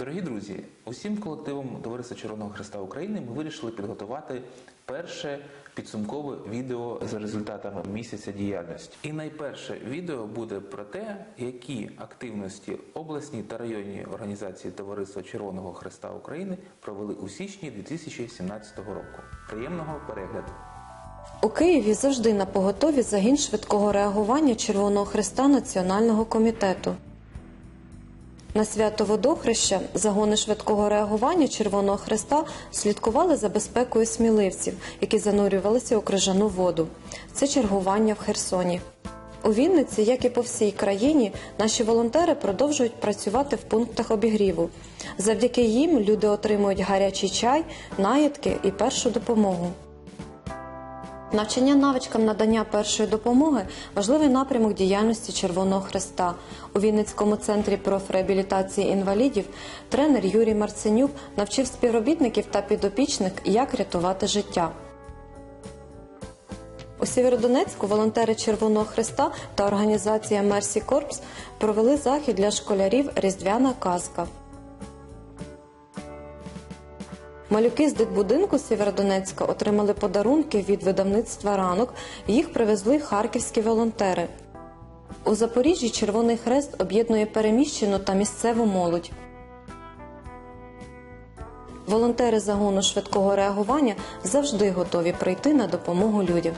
Дорогі друзі, усім колективом Товариства Червоного Христа України ми вирішили підготувати перше підсумкове відео за результатами місяця діяльності. І найперше відео буде про те, які активності обласні та районні організації Товариства Червоного Христа України провели у січні 2017 року. Приємного перегляду! У Києві завжди на поготові загін швидкого реагування Червоного Христа Національного комітету. На свято водохреща загони швидкого реагування Червоного Христа слідкували за безпекою сміливців, які занурювалися у крижану воду. Це чергування в Херсоні. У Вінниці, як і по всій країні, наші волонтери продовжують працювати в пунктах обігріву. Завдяки їм люди отримують гарячий чай, наїдки і першу допомогу. Навчання навичкам надання першої допомоги важливий напрямок діяльності Червоного Хреста. У Вінницькому центрі профреабілітації інвалідів тренер Юрій Марценюк навчив співробітників та підопічних, як рятувати життя. У Сєвєродонецьку волонтери Червоного Хреста та організація Мерсі Корпс провели захід для школярів Різдвяна казка. Малюки з дитбудинку Сєвєродонецька отримали подарунки від видавництва ранок. Їх привезли харківські волонтери. У Запоріжжі Червоний Хрест об'єднує переміщену та місцеву молодь. Волонтери загону швидкого реагування завжди готові прийти на допомогу людям.